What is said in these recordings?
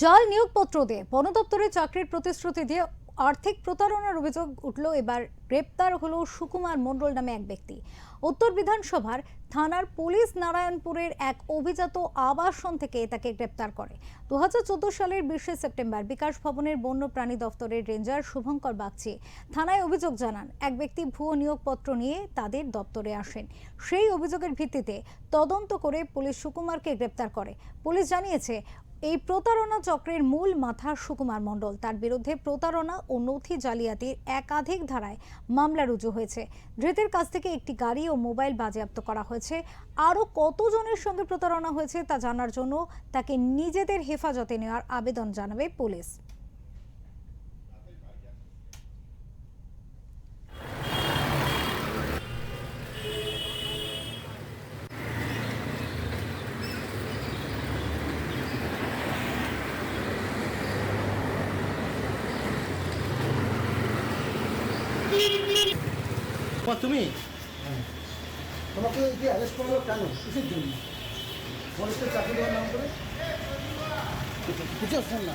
জাল নিয়োগপত্র দিয়ে বন দপ্তরে চাকরির প্রতিশ্রুতি দিয়ে আর্থিক প্রতারণার অভিযোগ উঠল। এবার গ্রেপ্তার হলো সুকুমার মণ্ডল নামে এক ব্যক্তি। উত্তর বিধানসভার থানার পুলিশ নারায়ণপুরের এক অভিজাত আবাসন থেকে তাকে গ্রেপ্তার করে। দুহাজার চোদ্দ সালের বিশে সেপ্টেম্বর বিকাশ ভবনের বন্য প্রাণী দপ্তরের রেঞ্জার শুভঙ্কর বাগচি থানায় অভিযোগ জানান, এক ব্যক্তি ভুয়ো নিয়োগপত্র নিয়ে তাদের দপ্তরে আসেন। সেই অভিযোগের ভিত্তিতে তদন্ত করে পুলিশ সুকুমারকে গ্রেপ্তার করে। পুলিশ জানিয়েছে এই প্রতারণা চক্রের মূল মাথা সুকুমার মণ্ডল। তার বিরুদ্ধে প্রতারণা ও নথি জালিয়াতির একাধিক ধারায় মামলা রুজু হয়েছে। ধৃতের কাছ থেকে একটি গাড়ি ও মোবাইল বাজেয়াপ্ত করা হয়েছে। আরও কতজনের সঙ্গে প্রতারণা হয়েছে তা জানার জন্য তাকে নিজেদের হেফাজতে নেওয়ার আবেদন জানাবে পুলিশ। তুমি? তোমাকে যে অ্যারেস্ট করল কেন? কিসের জন্য? ফরেস্টের চাকরি দেওয়ার নাম করে? কিছু শোন না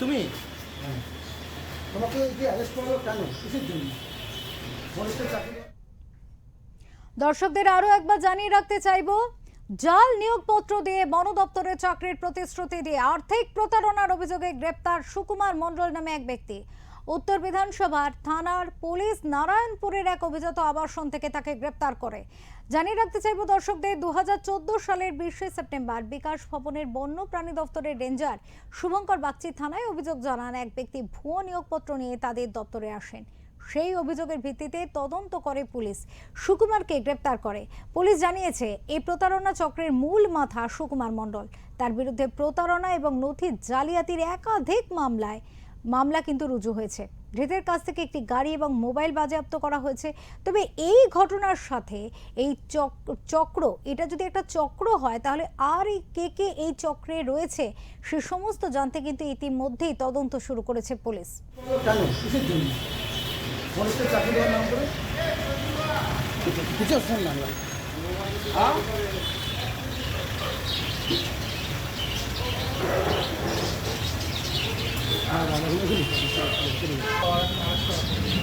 তুমি? দর্শকদের আরও একবার জানিয়ে রাখতে চাইব, জাল নিয়োগপত্র দিয়ে বন দপ্তরের চাকরির প্রতিশ্রুতি দিয়ে আর্থিক প্রতারণার অভিযোগে গ্রেপ্তার সুকুমার মন্ডল নামে এক ব্যক্তি। উত্তর বিধানসভার থানার পুলিশ নারায়ণপুরের এক অভিজাত আবাসন থেকে তাকে গ্রেপ্তার করে। জানিয়ে রাখতে চাইব দর্শকদের, দুহাজার চোদ্দ সালের বিশে সেপ্টেম্বর বিকাশ ভবনের বন্য প্রাণী দপ্তরের রেঞ্জার শুভঙ্কর বাগচি থানায় অভিযোগ জানান, এক ব্যক্তি ভুয়ো নিয়োগপত্র নিয়ে তাদের দপ্তরে আসেন। সেই অভিযোগের ভিত্তিতে তদন্ত করে পুলিশ সুকুমারকে গ্রেপ্তার করে। পুলিশ জানিয়েছে এই প্রতারণা চক্রের মূল মাথা সুকুমার মণ্ডল। তার বিরুদ্ধে প্রতারণা এবং নথি জালিয়াতির একাধিক মামলায় মামলা কিন্তু রুজু হয়েছে। ধৃতের কাছ থেকে একটি গাড়ি এবং মোবাইল বাজেয়াপ্ত করা হয়েছে। তবে এই ঘটনার সাথে এই চক- চক্র, এটা যদি একটা চক্র হয়, তাহলে আর কে কে এই চক্রে রয়েছে, সে সমস্ত জানতে কিন্তু ইতিমধ্যেই তদন্ত শুরু করেছে পুলিশ। করল Thank you.